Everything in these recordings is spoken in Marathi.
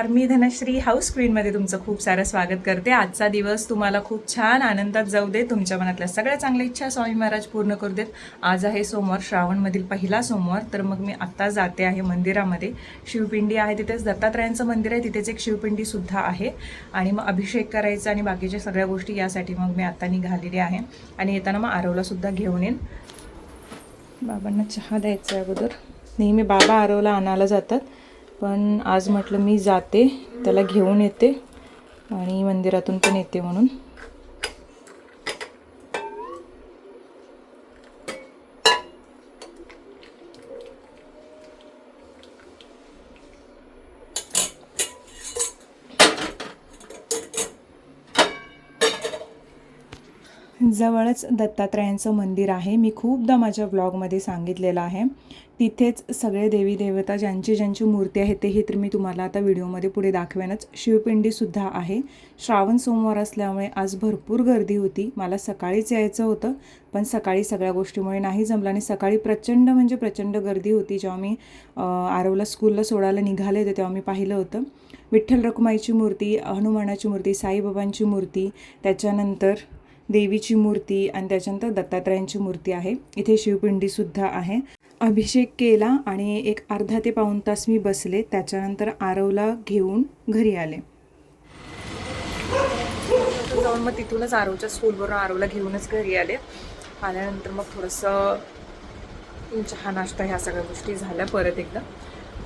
नमस्कार मी धनश्री हाऊस स्क्रीनमध्ये तुमचं खूप सारं स्वागत करते. आजचा दिवस तुम्हाला खूप छान आनंदात जाऊ दे तुमच्या मनातल्या सगळ्या चांगल्या इच्छा स्वामी महाराज पूर्ण करू देत. आज आहे सोमवार श्रावणमधील पहिला सोमवार. तर मग मी आत्ता जाते आहे मंदिरामध्ये. शिवपिंडी आहे तिथेच दत्तात्रयांचं मंदिर आहे. तिथेच एक शिवपिंडीसुद्धा आहे. आणि मग अभिषेक करायचा आणि बाकीच्या सगळ्या गोष्टी यासाठी मग मी आत्ता निघालेली आहे. आणि येताना मग आरवलासुद्धा घेऊन येईन. बाबांना चहा द्यायचा अगोदर. नेहमी बाबा आरवला आणायला जातात. पण आज म्हटलं मी जाते त्याला घेऊन येते आणि मंदिरातून पण येते म्हणून. जवळच दत्तात्रयांचं मंदिर आहे. मी खूपदा माझ्या ब्लॉगमध्ये सांगितलेलं आहे. तिथेच सगळे देवी देवता ज्यांची ज्यांची मूर्ती आहे तेही तर मी तुम्हाला आता व्हिडिओमध्ये पुढे दाखवेनच. शिवपिंडीसुद्धा आहे. श्रावण सोमवार असल्यामुळे आज भरपूर गर्दी होती. मला सकाळीच यायचं होतं पण सकाळी सगळ्या गोष्टीमुळे नाही जमलं आणि सकाळी प्रचंड म्हणजे प्रचंड गर्दी होती. जेव्हा मी आरवला स्कूलला सोडायला निघाले होते तेव्हा मी पाहिलं होतं. विठ्ठल रखुमाईची मूर्ती हनुमानाची मूर्ती साईबाबांची मूर्ती त्याच्यानंतर देवीची मूर्ती आणि त्याच्यानंतर दत्तात्रयांची मूर्ती आहे. इथे शिवपिंडीसुद्धा आहे. अभिषेक केला आणि एक अर्धा ते पाऊण तास मी बसले. त्याच्यानंतर आरवला घेऊन घरी आले. जाऊन मग तिथूनच आरवच्या स्कूलवरून आरवला घेऊनच घरी आले. आल्यानंतर मग थोडंसं चहा नाश्ता ह्या सगळ्या गोष्टी झाल्या परत एकदा.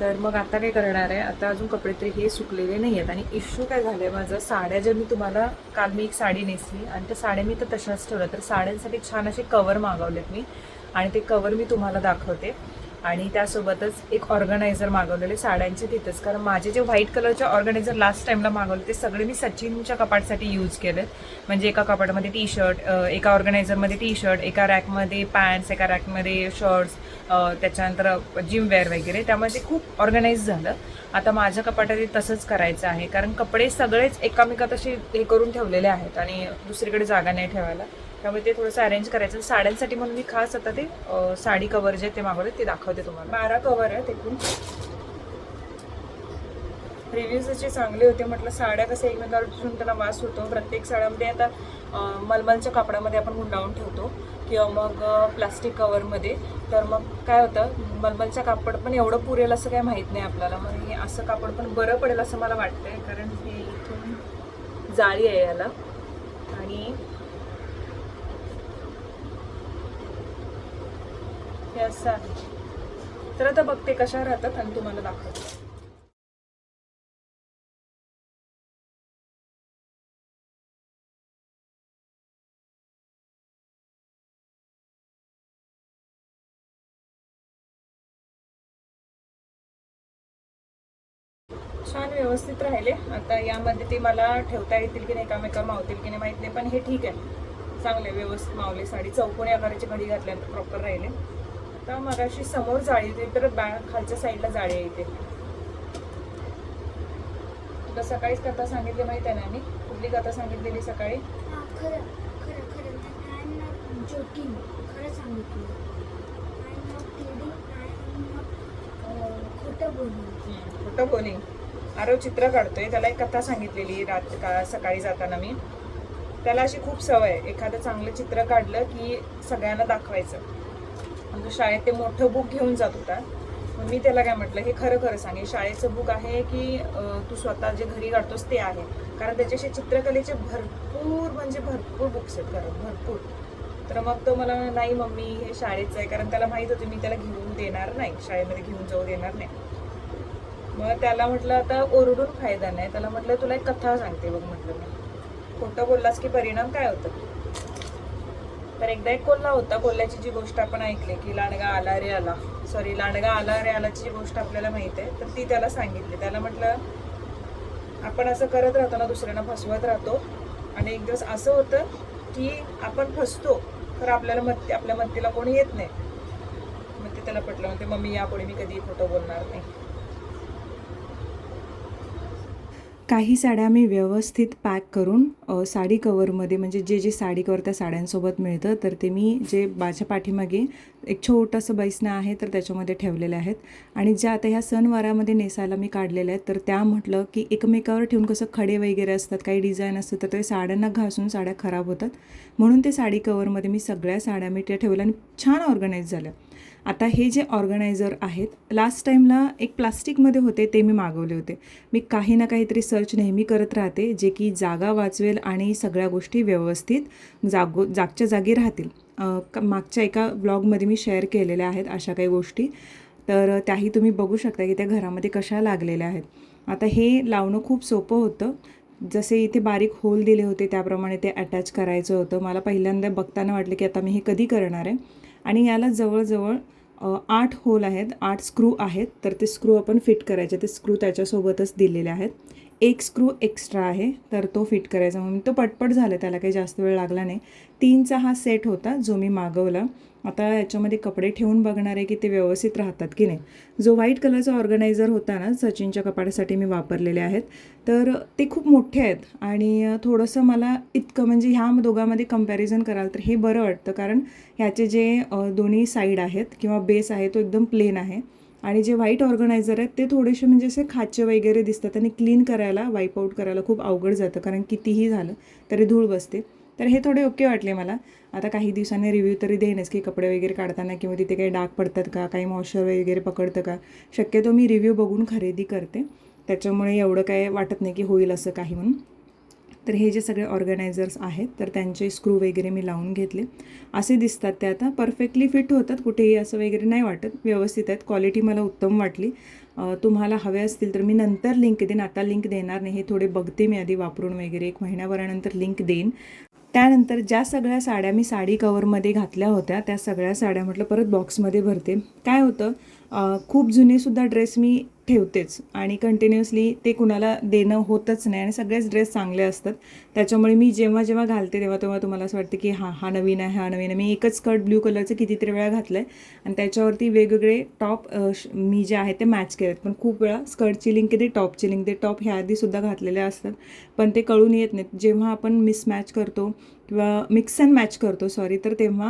तर मग आता काय करणार आहे? आता अजून कपडे तरी हे सुकलेले नाही आहेत. आणि इश्यू काय झालं आहे माझं? साड्या ज्या मी तुम्हाला काल मी एक साडी नेसली. आणि त्या साड्या मी तर तशाच ठेवल्या. तर साड्यांसाठी छान असे कवर मागवलेत मी. आणि ते कवर मी तुम्हाला दाखवते. आणि त्यासोबतच एक ऑर्गनायझर मागवलेले साड्यांचे तिथेच. कारण माझे जे व्हाईट कलरचे ऑर्गनायझर लास्ट टाइमला मागवले ते सगळे मी सचिनच्या कपाटसाठी यूज केले म्हणजे एका कपाटामध्ये टी शर्ट एका ऑर्गनायझरमध्ये टी शर्ट एका रॅकमध्ये पॅन्ट्स एका रॅकमध्ये शर्ट्स त्याच्यानंतर जिमवेअर वगैरे. त्यामुळे ते खूप ऑर्गनाईज झालं. आता माझ्या कपाटात तसंच करायचं आहे. कारण कपडे सगळेच एकामेकात असे हे करून ठेवलेले आहेत आणि दुसरीकडे जागा नाही ठेवायला. त्यामुळे ते थोडंसं अरेंज करायचं. साड्यांसाठी म्हणून मी खास आता ते साडी कवर जे ते मागवले ते दाखवते तुम्हाला. बारा कवर आहेत एकूण. रिव्ह्यूज त्याचे चांगले होते म्हटलं साड्या कसं एकमेकावर ठेवून त्याला वास होतो. प्रत्येक साड्यामध्ये आता मलमलच्या कापडामध्ये आपण गुंडाळून ठेवतो. किंवा मग प्लास्टिक कवरमध्ये तर मग काय होतं मलमलचं कापड पण एवढं पुरेल असं काही माहीत नाही आपल्याला. मग हे असं कापड पण बरं पडेल असं मला वाटतंय. कारण हे इथून जाळी आहे याला. आणि हे असं आहे. तर आता बघते कशा राहतात आणि तुम्हाला दाखवते. छान व्यवस्थित राहिले. आता यामध्ये ते मला ठेवता येतील की नाही एकामेका मावतील की नाही माहीत नाही पण हे ठीक आहे. चांगले व्यवस्थित मावले साडी. चौकोनी आकाराची घडी घातल्यानंतर प्रॉपर राहिले. आता मगाशी समोर जाळी होती तर बॅ खालच्या साईडला जाळी इथे. तुला सकाळीच कथा सांगितली माहिती आहे ना मी कुठली कथा सांगितलेली सकाळी? खोटं कोणी आरव चित्र काढतोय त्याला एक कथा सांगितलेली रात का सकाळी जाताना मी. त्याला अशी खूप सवय आहे एखादं चांगलं चित्र काढलं की सगळ्यांना दाखवायचं. तो शाळेत ते मोठं बुक घेऊन जात होता. मग मी त्याला काय म्हटलं हे खरं खरं सांग हे शाळेचं बुक आहे की तू स्वतः जे घरी काढतोस ते आहे. कारण त्याच्याशी चित्रकलेचे भरपूर म्हणजे भरपूर बुक्स आहेत खरं भरपूर. तर मग तो मला नाही मम्मी हे शाळेचं आहे कारण त्याला माहीत होते मी त्याला घेऊन देणार नाही शाळेमध्ये घेऊन जाऊ देणार नाही. मग त्याला म्हटलं आता ओरडून फायदा नाही. त्याला म्हटलं तुला एक कथा सांगते. बघ म्हटलं मी. खोटं बोललास की परिणाम काय होतं? तर एकदा एक कोल्हा होता कोल्ह्याची जी गोष्ट आपण ऐकली की लांडगा आला रे आला. सॉरी लांडगा आला रे आलाची जी गोष्ट आपल्याला माहीत आहे तर ती त्याला सांगितली. त्याला म्हटलं आपण असं करत राहतो ना दुसऱ्यांना फसवत राहतो. आणि एक दिवस असं होतं की आपण फसतो तर आपल्याला मत आपल्या मत्तीला कोणी येत नाही. मग ते त्याला पटलं. म्हणते मम्मी यापुढे मी कधी खोटं बोलणार नाही. काही साड्या मी व्यवस्थित पॅक करून साडी कवरमध्ये म्हणजे जे जे साडी कवर त्या साड्यांसोबत मिळतं तर ते मी जे माझ्या पाठीमागे एक छोटंसं बैसणं आहे तर त्याच्यामध्ये ठेवलेले आहेत. आणि ज्या आता ह्या सणवारामध्ये नेसायला मी काढलेल्या आहेत तर त्या म्हटलं की एकमेकावर ठेवून कसं खडे वगैरे असतात काही डिझाईन असतं तर ते साड्यांना घासून साड्या खराब होतात. म्हणून ते साडी कवरमध्ये मी सगळ्या साड्या मी त्या ठेवल्या आणि छान ऑर्गनाईज झाल्या. आता हे जे ऑर्गनायझर आहेत लास्ट टाईमला एक प्लास्टिकमध्ये होते ते मी मागवले होते. मी काही ना काहीतरी सर्च नेहमी करत राहते जे की जागा वाचवेल आणि सगळ्या गोष्टी व्यवस्थित जागो जागच्या जागी राहतील. क- मागच्या एका ब्लॉगमध्ये मी शेअर केलेल्या आहेत अशा काही गोष्टी. तर त्याही तुम्ही बघू शकता की त्या घरामध्ये कशा लागलेल्या आहेत. आता हे लावणं खूप सोपं होतं. जसे इथे बारीक होल दिले होते त्याप्रमाणे ते अटॅच करायचं होतं. मला पहिल्यांदा बघताना वाटलं की आता मी हे कधी करणार आहे? आणि याला जवळजवळ आठ होल आहेत आठ स्क्रू आहेत तर ते स्क्रू आपण फिट करायचे. ते स्क्रू त्याच्यासोबतच दिलेले आहेत. एक स्क्रू एक्स्ट्रा आहे तर तो फिट करायचा. म्हणून तो पटपट झाला त्याला काही जास्त वेळ लागला नाही. तीनचा हा सेट होता जो मी मागवला. आता याच्यामध्ये कपडे ठेवून बघणार आहे की ते व्यवस्थित राहतात की नाही. जो व्हाईट कलरचा ऑर्गनायझर होता ना सचिनच्या कपाडासाठी मी वापरलेले आहेत. तर ते खूप मोठे आहेत आणि थोडंसं मला इतकं म्हणजे ह्या दोघांमध्ये कंपॅरिझन कराल तर हे बरं वाटतं. कारण ह्याचे जे दोन्ही साईड आहेत किंवा बेस आहे तो एकदम प्लेन आहे. आणि जे व्हाईट ऑर्गनायझर आहेत ते थोडेसे म्हणजे असे खाचे वगैरे दिसतात आणि क्लीन करायला वाईप आऊट करायला खूप अवघड जातं. कारण कितीही झालं तरी धूळ बसते. तर हे थोडे ओके वाटले मला. आता काही दिवसांनी रिव्ह्यू तरी देईनच की कपडे वगैरे काढताना किंवा तिथे काही डाग पडतात का काही मॉइश्चर वगैरे पकडतं का. शक्यतो मी रिव्ह्यू बघून खरेदी करते. त्याच्यामुळे एवढं काय वाटत नाही की होईल असं काही म्हणून. तर हे जे सगळे ऑर्गनायझर्स आहेत तर त्यांचे स्क्रू वगैरे मी लावून घेतले. असे दिसतात ते आता. परफेक्टली फिट होतात. कुठेही असं वगैरे नाही वाटत. व्यवस्थित आहेत. क्वालिटी मला उत्तम वाटली. तुम्हाला हवे असतील तर मी नंतर लिंक देईन. आता लिंक देणार नाही. हे थोडे बघते मी आधी वापरून वगैरे. एक महिन्याभरानंतर लिंक देईन. त्यानंतर ज्या सगळ्या साड्या मी साडी कवरमध्ये घातल्या होत्या त्या सगळ्या साड्या म्हटलं परत बॉक्समध्ये भरते. काय होतं? खूप जुनेसुद्धा ड्रेस मी ठेवतेच आणि कंटिन्युअसली ते कुणाला देणं होतच नाही आणि सगळेच ड्रेस चांगले असतात. त्याच्यामुळे मी जेव्हा जेव्हा घालते तेव्हा तेव्हा तुम्हाला असं वाटतं की हा हा नवीन आहे हा नवीन आहे. मी एकच स्कर्ट ब्ल्यू कलरचं कितीतरी वेळा घातलं आहे आणि त्याच्यावरती वेगवेगळे टॉप मी जे आहे ते मॅच केलेत. पण खूप वेळा स्कर्टची लिंक येते टॉपची लिंक ते टॉप ह्या आधी सुद्धा घातलेले असतात. पण ते कळून येत नाहीत. जेव्हा आपण मिसमॅच करतो किंवा मिक्स अँड मॅच करतो सॉरी तर तेव्हा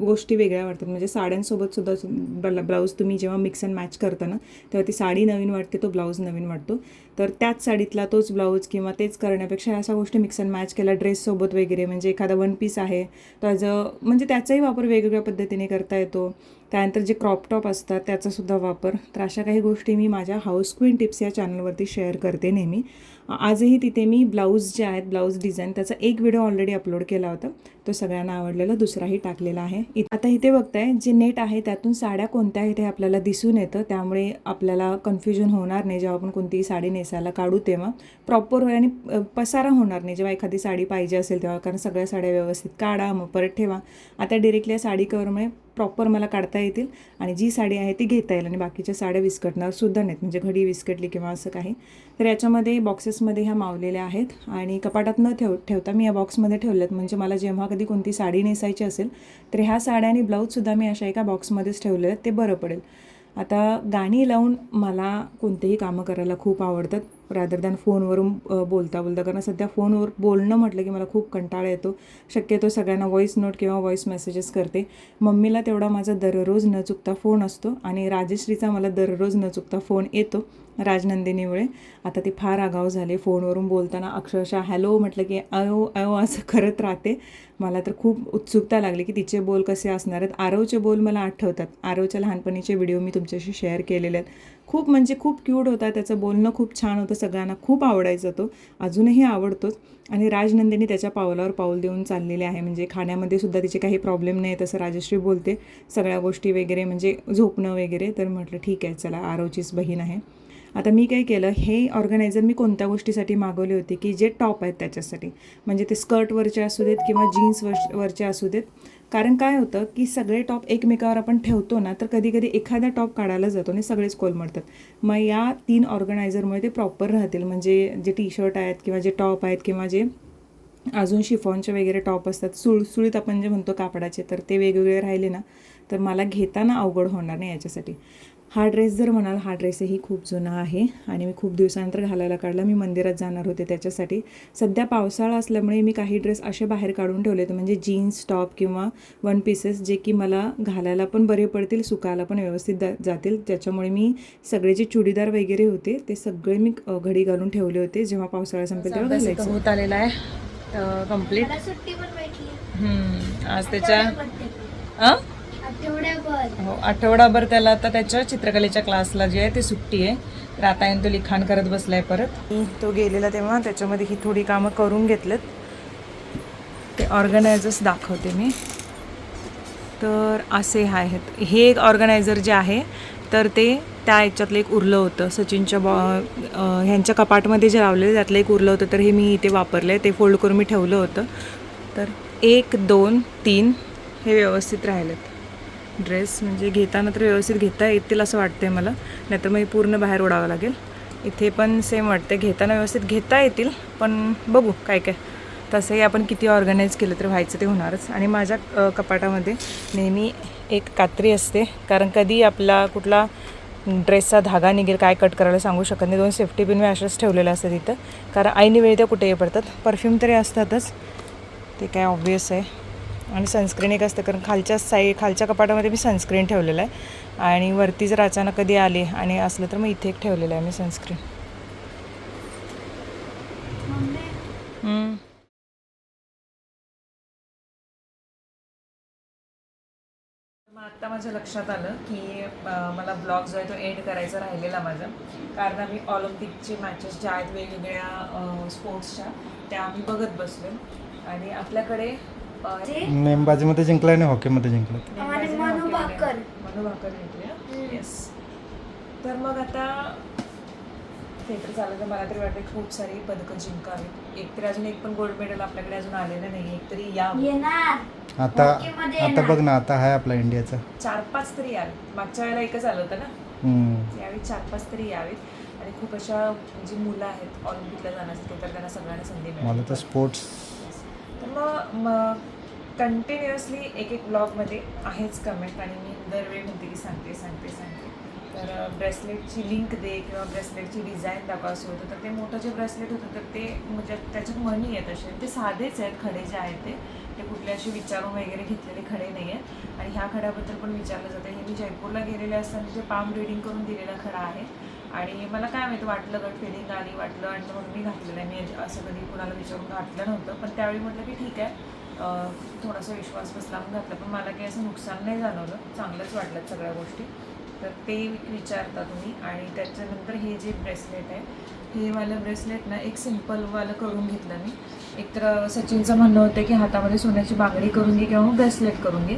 गोष्टी वेगळ्या वाटतात. म्हणजे साड्यांसोबतसुद्धा ब्लाऊज तुम्ही जेव्हा मिक्स अँड मॅच करता ना तेव्हा ती साडी नवीन वाटते तो ब्लाऊज नवीन वाटतो. तर त्याच साडीतला तोच ब्लाऊज किंवा तेच करण्यापेक्षा अशा गोष्टी मिक्स अँड मॅच केल्या ड्रेससोबत वगैरे. म्हणजे एखादा वन पीस आहे तो ॲज अ म्हणजे त्याचाही वापर वेगवेगळ्या पद्धतीने करता येतो. त्यानंतर जे क्रॉपटॉप असतात त्याचासुद्धा वापर. तर अशा काही गोष्टी मी माझ्या हाऊस क्वीन टिप्स या चॅनलवरती शेअर करते नेहमी. आजही तिथे मी ब्लाऊज जे आहेत ब्लाऊज डिझाईन त्याचा एक व्हिडिओ ऑलरेडी अपलोड केला होता. तो सगळ्यांना आवडलेला दुसराही टाकलेला आहे. इ- आता इथे बघताय जे नेट आहे त्यातून साड्या कोणत्या इथे आपल्याला दिसून येतं? त्यामुळे आपल्याला कन्फ्युजन होणार नाही जेव्हा आपण कोणतीही साडी नेसायला काढू तेव्हा प्रॉपर होईल आणि पसारा होणार नाही. जेव्हा एखादी साडी पाहिजे असेल तेव्हा कारण सगळ्या साड्या व्यवस्थित काढा मग परत ठेवा. आता डिरेक्टली या साडी कवरमुळे प्रॉपर मला काढता येतील आणि जी साडी आहे ती घेता येईल आणि बाकीच्या साड्या विस्कटणार सुद्धा नाहीत. म्हणजे घडी विस्कटली किंवा असं काही. तर याच्यामध्ये बॉक्सेसमध्ये ह्या मावलेल्या आहेत आणि कपाटात न ठेव ठेवता मी या बॉक्समध्ये ठेवल्यात. म्हणजे मला जेव्हा कधी कोणती साडी नेसायची असेल तर ह्या साड्या आणि ब्लाऊजसुद्धा मी अशा एका बॉक्समध्येच ठेवलेल्या आहेत. ते बरं पडेल. आता गाणी लावून मला कोणतेही कामं करायला खूप आवडतात. रादर दॅन फोनवरून बोलता बोलता. कारण सध्या फोनवर बोलणं म्हटलं की मला खूप कंटाळा येतो. शक्यतो सगळ्यांना व्हॉईस नोट किंवा व्हॉईस मेसेजेस करते. मम्मीला तेवढा माझा दररोज न चुकता फोन असतो आणि राजेश्रीचा मला दररोज न चुकता फोन येतो. राजनंदिनीमुळे. आता ती फार आगाव झाले. फोनवरून बोलताना अक्षरशः हॅलो म्हटलं की अयो अयो असं करत राहते. मला तर खूप उत्सुकता लागली की तिचे बोल कसे असणार आहेत. आरवचे बोल मला आठवतात. आरवच्या लहानपणीचे व्हिडिओ मी तुमच्याशी शेअर केलेले आहेत. खूप म्हणजे खूप क्यूट होता त्याचं बोलणं. खूप छान होतं. सगळ्यांना खूप आवडायचा तो. अजूनही आवडतोच. आणि राजनंदिनी त्याच्या पावलावर पाऊल देऊन चाललेले आहे. म्हणजे खाण्यामध्ये सुद्धा तिचे काही प्रॉब्लेम नाही तसं राजश्री बोलते. सगळ्या गोष्टी वगैरे म्हणजे झोपणं वगैरे. तर म्हटलं ठीक आहे चला आरवचीच बहीण आहे. आता मी काय केलं हे ऑर्गनायझर मी कोणत्या गोष्टीसाठी मागवले होते की जे टॉप आहेत त्याच्यासाठी. म्हणजे ते स्कर्टवरचे असू देत किंवा जीन्सवर वरचे असू देत. कारण काय होतं की सगळे टॉप एकमेकावर आपण ठेवतो ना तर कधी कधी एखादा टॉप काढायला जातो आणि सगळेच कोलमडतात मग या तीन ऑर्गनायझरमुळे ते प्रॉपर राहतील. म्हणजे जे टी शर्ट आहेत किंवा जे टॉप आहेत किंवा जे अजून शिफॉनचे वगैरे टॉप असतात सुळसुळीत आपण जे म्हणतो कापडाचे तर ते वेगवेगळे राहिले ना तर मला घेताना अवघड होणार नाही याच्यासाठी. हा ड्रेस जर म्हणाल हा ड्रेसही खूप जुना आहे आणि मी खूप दिवसानंतर घालायला काढला. मी मंदिरात जाणार होते त्याच्यासाठी. सध्या पावसाळा असल्यामुळे मी काही ड्रेस असे बाहेर काढून ठेवले होते म्हणजे जीन्स टॉप किंवा वन पीसेस जे की मला घालायला पण बरे पडतील सुकायला पण व्यवस्थित जातील. त्याच्यामुळे मी सगळे जे चुडीदार वगैरे होते ते सगळे मी घडी घालून ठेवले होते जेव्हा पावसाळा संपेल तेव्हा घालायचं. होत आलेला आहे कंप्लीट आज त्याच्या हो आठवडाभर त्याला आता त्याच्या चित्रकलेच्या क्लासला जे आहे ते सुट्टी आहे. तर आता येऊन तो लिखाण करत बसलाय परत. तो गेलेला तेव्हा त्याच्यामध्ये ही थोडी कामं करून घेतलेत. ते ऑर्गनायझर्स दाखवते मी. तर असे आहेत. हे एक ऑर्गनायझर जे आहे तर ते त्या याच्यातलं एक उरलं होतं. सचिनच्या बॉ अं, ह्यांच्या कपाटमध्ये जे लावलेलं त्यातलं एक उरलं होतं. तर हे मी इथे वापरलं आहे ते फोल्ड करून मी ठेवलं होतं. तर एक दोन तीन हे व्यवस्थित राहिलेत. ड्रेस म्हणजे घेताना तर व्यवस्थित घेता येतील असं वाटतंय मला. नाहीतर मग पूर्ण बाहेर ओढावं लागेल. इथे पण सेम वाटते घेताना व्यवस्थित घेता येतील पण बघू काय काय. तसंही आपण किती ऑर्गनाईज केलं तर व्हायचं ते होणारच. आणि माझ्या कपाटामध्ये नेहमी एक कात्री असते. कारण कधी आपला कुठला ड्रेसचा धागा निघेल काय कट करायला सांगू शकत नाही. दोन सेफ्टी पिन मी अशाच ठेवलेल्या असतात तिथं कारण ऐनवेळी त्या कुठेही पडतात. परफ्यूम तरी असतातच. ते काय ऑब्वियस आहे. आणि सनस्क्रीन एक असतं कारण खालच्या साई खालच्या कपाटामध्ये मी सनस्क्रीन ठेवलेलं आहे. आणि वरती जर अचानक कधी आले आणि असलं तर मग इथे एक ठेवलेलं आहे मी सनस्क्रीन मग आत्ता माझ्या लक्षात आलं की मला ब्लॉग जो आहे तो एंड करायचा राहिलेला माझा. कारण आम्ही ऑलिम्पिकचे मॅचेस ज्या आहेत वेगवेगळ्या स्पोर्ट्सच्या त्या आम्ही बघत बसलो आणि आपल्याकडे जे नेमबाजीमध्ये जिंकला आणि हॉकीमध्ये जिंकला आणि नेमबाजी मनू भाकर. मनू भाकर घेतली हम्म. येस तर मग आता थिएटर चाललं तर मला तरी वाटतं खूप सारी पदकं जिंकावी. एक तर अजून एक पण गोल्ड मेडल आपल्याकडे अजून आलेलं नाही एक तरी या. येणार. आता हॉकीमध्ये आता येणार. बघ ना आता आहे आपला इंडियाचा. चार पाच तरी यावेत मागच्या वेळेला एकच आलं होतं ना? हम्म. यावेळी चार पाच तरी यावेत. आणि खूप अशा जी मुलं आहेत ऑलिम्पिकला जाण्यासाठी तर त्यांना सगळ्यांना संधी मला मिळेल तर स्पोर्ट्स तर मग मग कंटिन्युअसली एक एक ब्लॉगमध्ये आहेच कमेंट आणि मी दरवेळी म्हणते की सांगते सांगते सांगते. तर ब्रेसलेटची लिंक दे किंवा ब्रेसलेटची डिझाईन दाखवा असं होतं. तर ते मोठं जे ब्रेसलेट होतं तर ते म्हणजे त्याच्यात मनी आहेत असे. ते साधेच आहेत खडे जे आहेत ते. ते कुठले असे विचारून वगैरे घेतलेले खडे नाही आहेत. आणि ह्या खड्याबद्दल पण विचारलं जातं. हे मी जयपूरला गेलेले असताना जे पाम रिडिंग करून दिलेला खडा आहे. आणि मला काय माहिती वाटलं गट फिलिंग आली वाटलं. आणि म्हणून मी घातलेलं आहे. मी असं कधी कुणाला विचारून घातलं नव्हतं. पण त्यावेळी म्हटलं की ठीक आहे. थोडासा विश्वास बसला. म्हणून पण मला काही असं नुकसान नाही जाणवलं. चांगलंच वाटलं सगळ्या गोष्टी. तर ते विचारता तुम्ही आणि त्याच्यानंतर हे जे ब्रेसलेट आहे हे वालं ब्रेसलेट ना एक सिम्पलवालं करून घेतलं मी. एकतर सचिनचं म्हणणं होतं की हातामध्ये सोन्याची बांगडी करून घे किंवा ब्रेसलेट करून घे.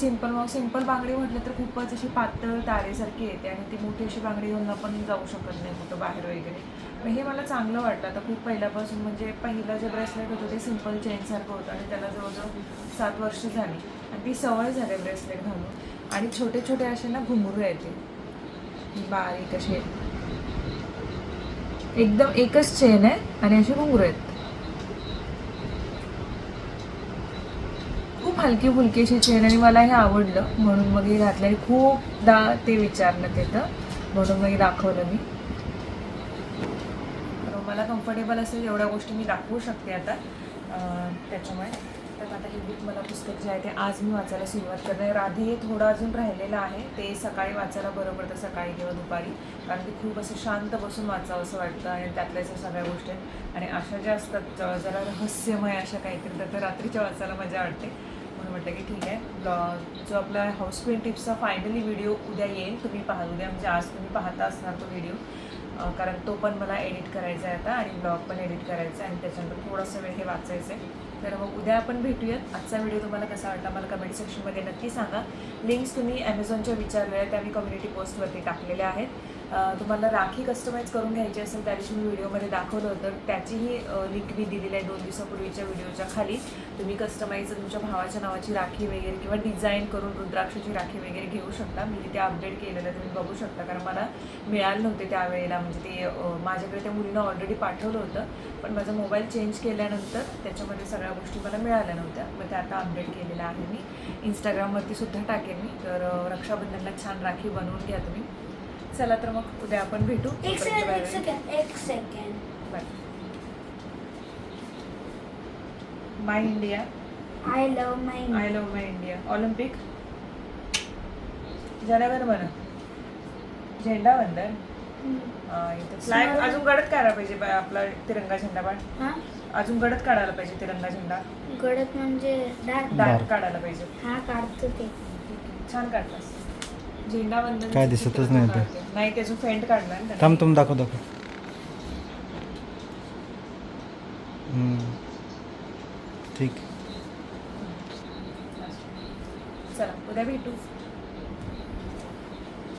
सिंपल मग सिंपल बांगडी म्हटलं तर खूपच अशी पातळ तारेसारखी येते आणि ती मोठी अशी बांगडी घेऊन आपण जाऊ शकत नाही कुठं बाहेर वगैरे. हे मला चांगलं वाटलं. आता खूप पहिल्यापासून म्हणजे पहिलं जे ब्रेसलेट होतं ते सिंपल चेनसारखं होतं आणि त्याला जवळजवळ सात वर्ष झाली. आणि ती सवय झाली ब्रेसलेट घालून. आणि छोटे छोटे असे ना घुंगरू येते बारीक असे एकदम एकच चेन आहे आणि असे घुंगरू आहेत. खूप हलकी फुलकी अशी चेन आणि मला हे आवडलं. म्हणून मग हे घातलं आणि खूपदा ते विचारलं येतं म्हणून मग दाखवलं मी. मला कम्फर्टेबल असेल एवढ्या गोष्टी मी दाखवू शकते आता. त्याच्यामुळे. तर आता हे बुक मला पुस्तक जे आहे ते आज मी वाचायला सुरुवात करणार राधे राधी थोडं अजून राहिलेलं आहे. ते सकाळी वाचायला बरं पडतं सकाळी किंवा दुपारी. कारण ते खूप असं शांत बसून वाचावं असं वाटतं आणि त्यातल्याच ज्या सगळ्या गोष्टी आहेत. आणि अशा ज्या असतात ज- जरा रहस्यमय अशा काहीतरी तर रात्रीच्या वाचायला मजा वाटते. म्हणून म्हटलं की ठीक आहे ब्लॉग जो आपला हाऊस क्वीन टिप्सचा फायनली व्हिडिओ उद्या येईल तुम्ही पाहा उद्या म्हणजे आज तुम्ही पाहता असणार तो व्हिडिओ कारण तो पण मला एडिट करायचा आहे आता आणि ब्लॉग पण एडिट करायचा आहे आणि त्याच्यानंतर थोडंसं वेळ हे वाचायचं आहे. तर मग उद्या आपण भेटूयात. आजचा व्हिडिओ तुम्हाला कसा वाटला मला कमेंट सेक्शनमध्ये नक्की सांगा. लिंक्स तुम्ही ॲमेझॉनच्या विचारलेल्या त्या मी कम्युनिटी पोस्टवरती टाकलेल्या आहेत. तुम्हाला राखी कस्टमाइज करून घ्यायची असेल त्या दिवशी मी व्हिडिओमध्ये दाखवलं होतं. त्याचीही लिंक मी दिलेली आहे दोन दिवसापूर्वीच्या व्हिडिओच्या खाली. तुम्ही कस्टमाइज तुमच्या भावाच्या नावाची राखी वगैरे किंवा डिझाईन करून रुद्राक्षाची राखी वगैरे घेऊ शकता. मी तिथे अपडेट केलेलं आहे तुम्ही बघू शकता. कारण मला मिळालं नव्हते त्यावेळेला. म्हणजे ते माझ्याकडे त्या मुलीनं ऑलरेडी पाठवलं होतं. पण माझा मोबाईल चेंज केल्यानंतर त्याच्यामध्ये सगळ्या गोष्टी मला मिळाल्या नव्हत्या. मग त्या आता अपडेट केलेल्या आहे मी. इंस्टाग्रामवरती सुद्धा टाकेन मी. तर रक्षाबंधनला छान राखी बनवून घ्या तुम्ही. चला तर मग उद्या आपण भेटू. एक सेकंड एक सेकंड एक second my India I love my I love my India Olympic जनगण मन झेंडा वंदन. इथं फ्लॅग. अजून गडद काढायला पाहिजे आपला तिरंगा झेंडा हा? अजून गडद काढायला पाहिजे तिरंगा झेंडा. गडद म्हणजे डार्क. डार्क. काढायला पाहिजे. हा काढतो ते. छान काढलास. झेंडा वंदन काय दिसतच नाही ते. नाही ते अजून फेंट काढणार ना. थांब तुम दाखव दाखव हम्म. ठीक चला उद्या भेटू